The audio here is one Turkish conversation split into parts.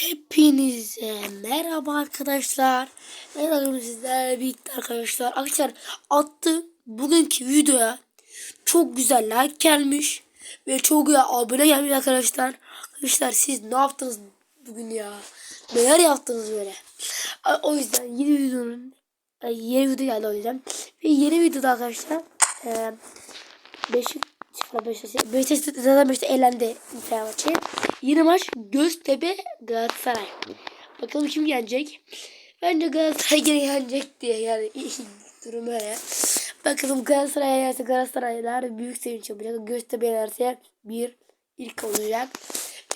Hepinize merhaba arkadaşlar. Merhaba sizlerle birlikte arkadaşlar. Arkadaşlar attı bugünkü videoya çok güzel like gelmiş ve çok güzel abone gelmiş arkadaşlar. Arkadaşlar siz ne yaptınız bugün ya? Neler yaptınız böyle? O yüzden yeni videonun e, yeni video geldi o yüzden. Ve yeni videoda arkadaşlar e, Beşik Beşiktaş zaten Beşiktaş elendi Fenerbahçe. Yeni maç Göztepe Galatasaray. Bakalım kim yenecek? Bence Galatasaray gene yenecek diye yani durum öyle. Bakalım Galatasaray yenerse Galatasaraylar büyük sevinç yapacak. Göztepe yenerse bir ilk olacak.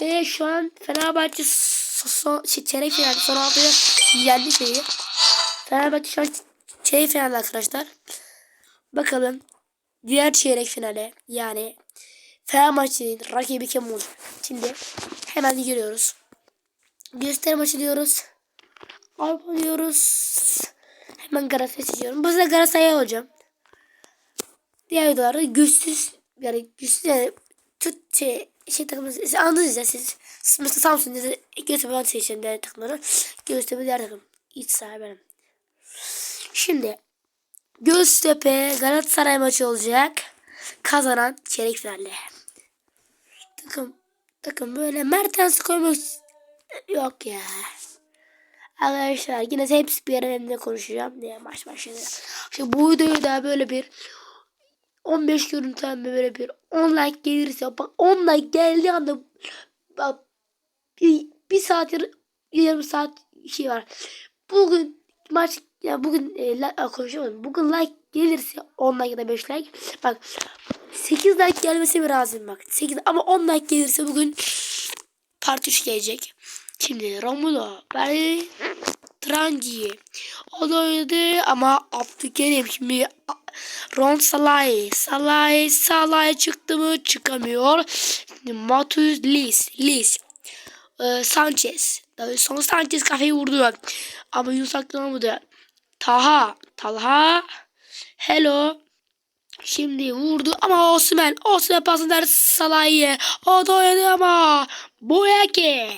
Ve şu an Fenerbahçe son, şey, çeyrek final son altıya yendi şeyi. Fenerbahçe şu an çeyrek final arkadaşlar. Bakalım diğer çeyrek finale yani Fenerbahçe'nin rakibi kim olur? Şimdi hemen giriyoruz. Göster maçı diyoruz. Avrupa diyoruz. Hemen Galatasaray seçiyorum. Bu sefer Galatasaray'a olacağım. Diğer videolarda güçsüz yani güçsüz yani tut şey, şey takımı siz anladınız ya siz. mesela Samsun da Göztepe ben seçeceğim diğer takımları. Göztepe diğer takım. İç sahibi benim. Şimdi Göztepe Galatasaray maçı olacak. Kazanan çeyrek finalle. Takım takım böyle Mertens koymak yok ya. Arkadaşlar yine hepsi bir yerinde konuşacağım diye maç başladı. İşte bu videoyu da böyle bir 15 görüntülenme böyle bir 10 like gelirse bak 10 like geldiği anda bak bir, bir saat yarım saat şey var. Bugün maç ya bugün e, like, konuşamadım. Bugün like gelirse 10 like ya da 5 like. Bak 8 like gelmesi bir razıyım bak. 8 ama 10 like gelirse bugün part 3 gelecek. Şimdi Romulo, ben Trangi. O da oynadı ama Abdülkerim şimdi Ron Salay. Salay, Salay çıktı mı? Çıkamıyor. Şimdi Matheus Lis. Lis. Ee, Sanchez. Sonra Sanchez kafayı vurdu. Ama Yunus aklanamadı. Taha. Talha. Hello. Şimdi vurdu ama Osman. Osman pasını der Salah'ya. O da oynadı ama. Boyake.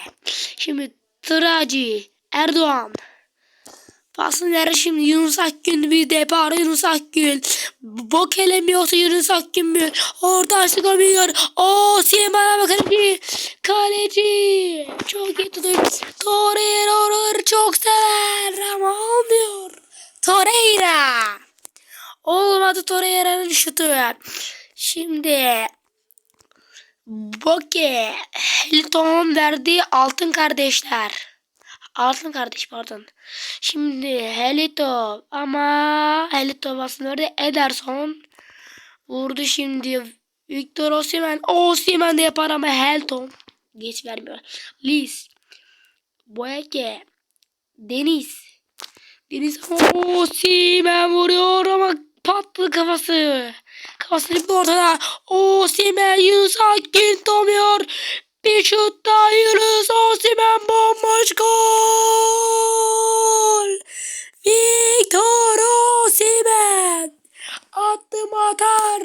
Şimdi Traci. Erdoğan. Pasını der şimdi Yunus Akgün bir depar Yunus Akgün. Bok elemiyorsa Yunus Akgün mü? Oradan çıkamıyor. O Simon'a bakın ki. Kaleci. Çok iyi tutuyor. Torreira çok sever ama olmuyor. Torreira. Olmadı Torreira'nın şutu. Şimdi Boke Hilton verdiği altın kardeşler. Altın kardeş pardon. Şimdi Helito ama Helito aslında verdi. Ederson vurdu şimdi. Victor Osimhen. Osimhen de yapar ama Helton geç vermiyor. Liz Boyake Deniz Deniz Osimhen vuruyor ama patladı kafası. Kafası bir ortada. Osimhen Yunus Akgün tutamıyor. Bir şut daha Yunus Osimhen bomboş gol. Victor Osimhen. Attım atar.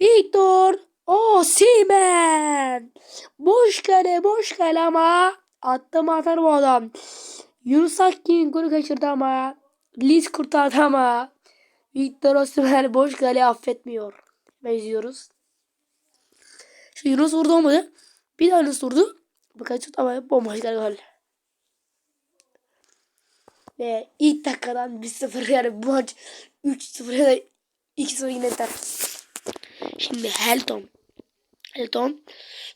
Victor Osimhen. Boş kale boş kale ama attım atar bu adam. Yunus Akgün golü kaçırdı ama Liz kurtardı ama Victor Osimhen boş kale affetmiyor. Benziyoruz. Şu Yunus vurdu olmadı. Bir daha Yunus vurdu. Birkaç şut ama bomboş kale gol. Ve ilk dakikadan 1-0 yani bu maç 3-0 ya da 2-0 yine biter. Şimdi Helton. Helton.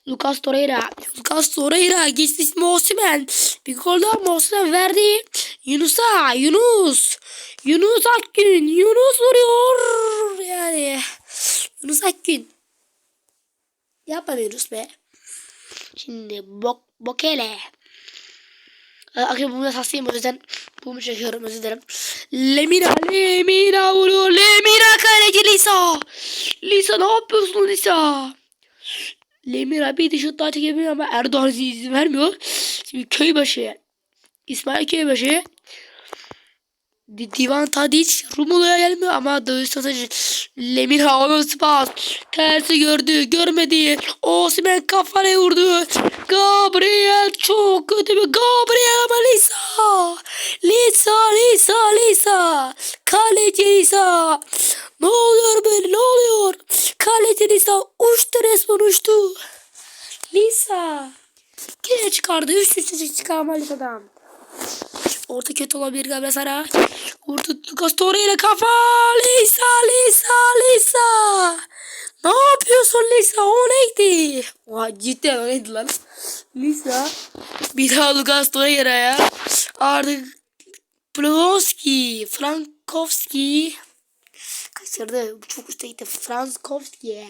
Lucas Torreira. Lucas Torreira. Geçti Osimhen. Bir gol daha Osimhen verdi. Yunus'a. Yunus. Yunus Akgün. Yunus vuruyor. Yani. Yunus Akgün. Yapma Yunus be. Şimdi Bok Bokele. Akşam bunu hastayım o yüzden bunu çekiyorum özür dilerim. Lemina, Lemina vuruyor. Lemina kaleci Lisa. Lisa ne yapıyorsun Lisa? Lemina bir şut daha çekebiliyor ama Erdoğan izin vermiyor. Şimdi köybaşı. İsmail Köybaşı. Di- Divan Tadic Rumulu'ya gelmiyor ama dövüş strateji Lemina onun spas tersi gördü görmedi. Osimhen kafaya vurdu. Gabriel çok kötü bir Gabriel ama Lisa. Lisa Lisa Lisa. Kaleci Lisa. Ne oluyor böyle? Ne oluyor? Kaleci Lisa uçtu resmen uçtu. Lisa. Yine çıkardı. Üst üste çıkarma Lisa'dan Orta kötü olabilir Gabriel Sara. Orta Lucas Torreira kafa. Lisa, Lisa, Lisa. Ne yapıyorsun Lisa? O neydi? Oha cidden o neydi lan? Lisa. Bir daha Lucas Torreira ya. Artık Plonski. Frankowski. Kaçırdı. Bu çok üstte gitti. Frankowski.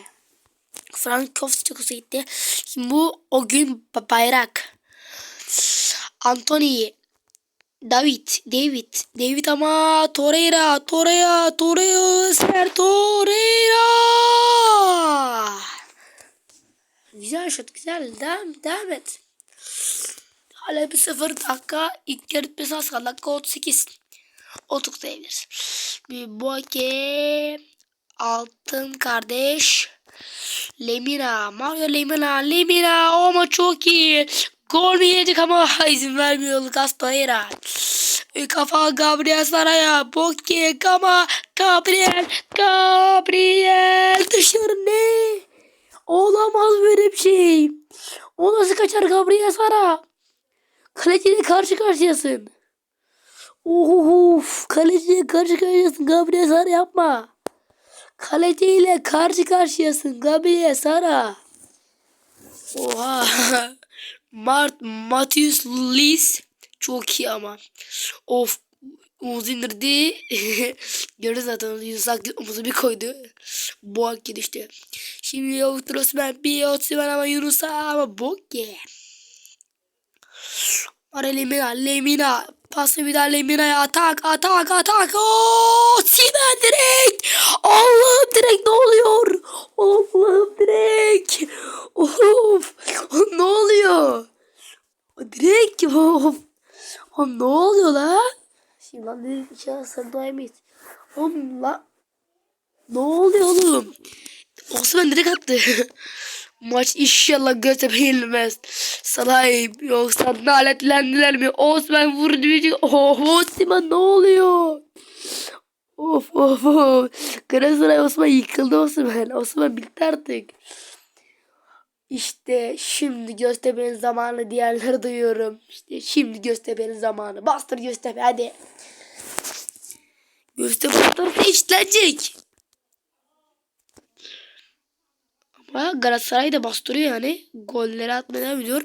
Frankowski çok üstte gitti. Şimdi bu o gün bayrak. Anthony David, David, David ama Torreira, Torreira, Torreira, Ser Torreira. Güzel şut, güzel. Devam, devam et. Hala bir sıfır dakika. İlk yarı bitmesi az kaldı. Dakika 38. 30 sayabiliriz. Bir Boke, Altın kardeş. Lemina, Mario Lemina, Lemina ama çok iyi. Gol mü yedik ama izin vermiyor. E, Kafa Gabriel Saraya. Bokke Kama Gabriel Gabriel dışarı ne? Olamaz böyle bir şey. O nasıl kaçar Gabriel Sara? Kaleciyle karşı karşıyasın. Of kaleciyle karşı karşıyasın Gabriel Sara yapma. Kaleciyle karşı karşıyasın Gabriel Sara. Oha. Mart Matius Lis çok iyi ama. Of omuz indirdi. Gördü zaten Yusak omuzu bir koydu. Boğak düştü. Şimdi Yavuz Osman bir Osman ama Yunus'a ama bok ye. Ara Lemina Lemina pası bir daha Lemina'ya atak atak atak. Oo, Simen direkt. Allah'ım direkt ne oluyor? Allah'ım direkt. Of. ne oluyor? Direkt of. Oğlum ne oluyor lan? Şimdi lan bir şey sırdayamayız. Oğlum lan. Ne oluyor oğlum? Osman direkt attı. Maç inşallah yenilmez. Salayım yoksa lanetlendiler mi? Osman vurdu bir Oh Osman ne oluyor? Of of of. Galatasaray Osman yıkıldı Osman. Osman bitti artık. İşte şimdi Göztepe'nin zamanı diğerleri duyuyorum. İşte şimdi Göztepe'nin zamanı. Bastır Göztepe hadi. Bu tarafta işlenecek. Ama Galatasaray da bastırıyor yani. Golleri atmaya ediyor.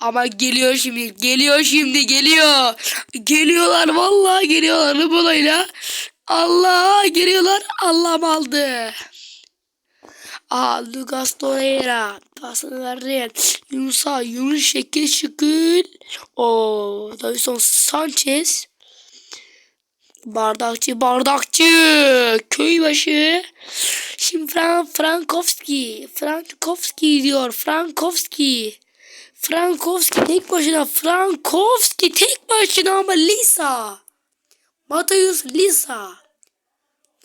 Ama geliyor şimdi. Geliyor şimdi. Geliyor. Geliyorlar. Vallahi geliyorlar. Rubolayla. Allah geliyorlar. Allah'ım aldı. Aa Lucas Torreira. Pasını verdi. Yunus'a. Yunus şekil şıkıl. O Davison Sanchez. Bardakçı bardakçı. Köybaşı. Şimdi Fran Frankowski. Frankowski diyor. Frankowski. Frankowski tek başına. Frankowski tek başına ama Lisa. Mateus Lisa.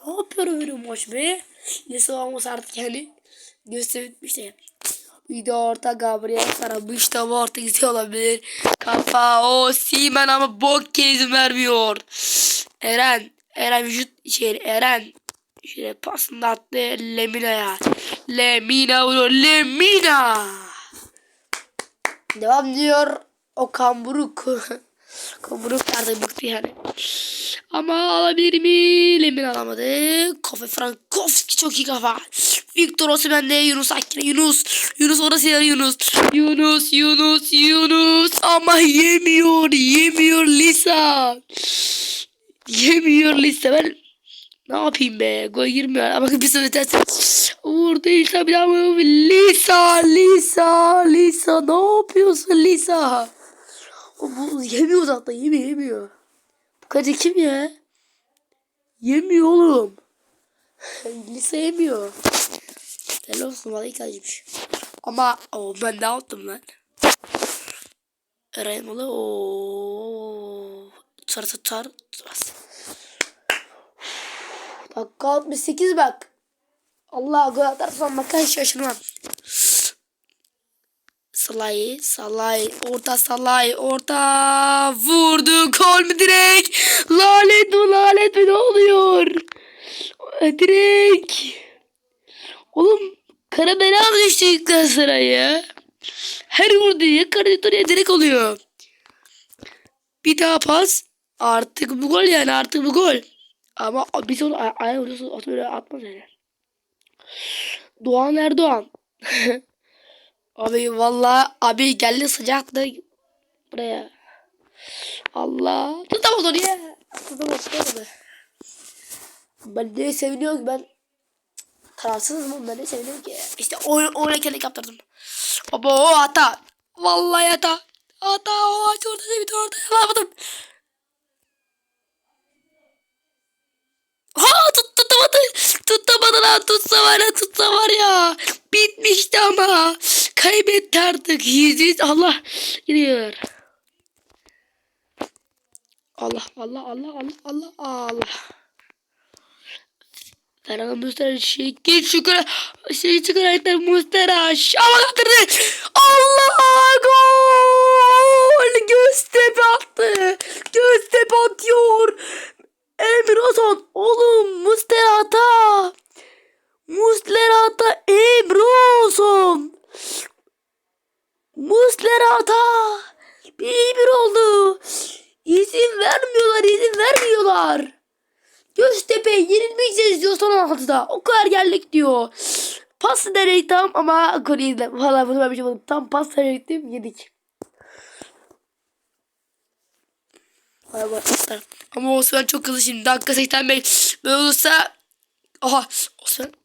Ne yapıyor böyle maç be? Lisa olmasa artık yani göstermişti. Bir de orta Gabriel işte bu orta güzel olabilir. Kafa o Simen ama bok izin vermiyor. Eren Eren vücut şey Eren şöyle pasını attı Lemina'ya. Lemina vuruyor Lemina. Devam diyor o kamburuk. kamburuk nerede bıktı yani. Ama alabilir mi? Lemin alamadı. Kofe Frankowski çok iyi kafa. Victor Osimhen de Yunus Akgün. Yunus. Yunus orası yer Yunus. Yunus, Yunus, Yunus. Ama yemiyor, yemiyor Lisa. Yemiyor Lisa. Ben ne yapayım be? Gol girmiyor ama bir sene ters. Vurdu Lisa bir daha mı? Lisa, Lisa, Lisa. Ne yapıyorsun Lisa? O bu yemiyor zaten. Yemiyor, yemiyor. Bu kaçı kim ya? Yemiyor oğlum. Lisa yemiyor. Helal olsun valla ilk acımış. Ama o ben ne yaptım lan? Eraymalı o tutar tutar tutmaz. Dakika 68 bak. Allah gol atarsan bak hiç şaşırmam. Salay, Salay, orta Salay, orta vurdu gol mü direkt? Lanet mi lanet mi ne oluyor? E, Direkt. Oğlum kara bela mı düştü Galatasaray'a? Her vurduğu ya karaditorya direkt oluyor. Bir daha pas. Artık bu gol yani artık bu gol. Ama biz onu ay- ayağa vuruyorsa at öyle atmaz yani. Doğan Erdoğan. abi vallahi abi geldi sıcaktı buraya. Allah. Tutamadı onu ya. Tutamadı. tutamadı. Ben ne seviniyorum ki ben tarafsızım ama ben ne seviniyorum ki. İşte oyun oynarken kaptırdım. Baba o hata. Vallahi hata. Hata o aç orada bir orada yapamadım. Lan tutsa var ya tutsa var ya. Bitmişti ama. Kaybetti artık. Yüz Allah gidiyor. Allah Allah Allah Allah Allah Allah. Ferhan Mustera şekil şükür şey şükür ayetler Mustera şama kaptırdı. Allah gol Göztepe attı. Göztepe atıyor. Emir Ozan oğlum Mustera hata. Muslera hata Emre Ozan. Muslera hata. Bir bir oldu. İzin vermiyorlar izin vermiyorlar. Göztepe yenilmeyeceğiz diyor son 16'da. O kadar geldik diyor. Pas nereye tam ama gol yedim. Valla bunu ben bir şey yapmadım. Tam pas gittim yedik. Ama Osman çok hızlı şimdi. Dakika 85. Böyle olursa. Aha. Osman.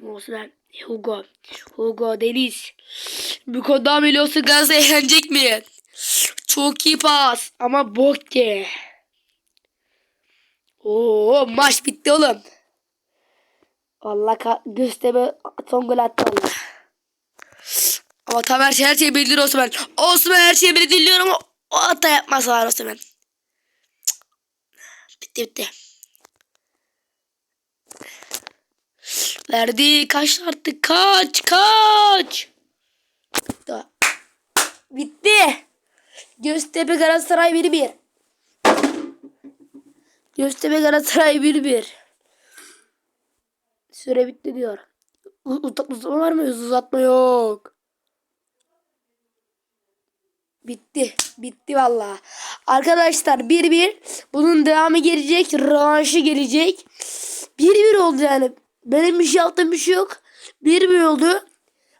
Kim Osman? Hugo. Hugo Deniz. Konuda biliyorsun Galatasaray yenecek mi? Çok iyi pas. Ama bok. Oo maç bitti oğlum. Allah Göztepe son gol attı valla. Ama tam her şey her şeyi bilir Osman. Osman her şeyi bilir ama o hata yapmaz var Osman. Bitti bitti. Verdi kaç artık kaç kaç. Bitti. Bitti. Göztepe Galatasaray 1-1. Göztepe Galatasaray 1-1. Süre bitti diyor. Uzatma var mı? Uzatma yok. Bitti. Bitti valla. Arkadaşlar 1-1. Bunun devamı gelecek. Rövanşı gelecek. 1-1 oldu yani. Benim bir şey yaptığım bir şey yok. 1-1 oldu.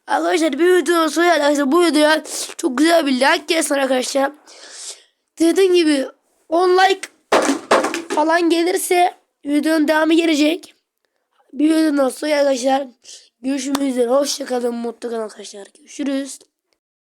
Arkadaşlar bir videodan sonra arkadaşlar bu videoya çok güzel bir like gelsin arkadaşlar. Dediğim gibi 10 like falan gelirse videonun devamı gelecek. Bir videodan sonra arkadaşlar görüşmek üzere. Hoşçakalın. Mutlu kalın arkadaşlar. Görüşürüz.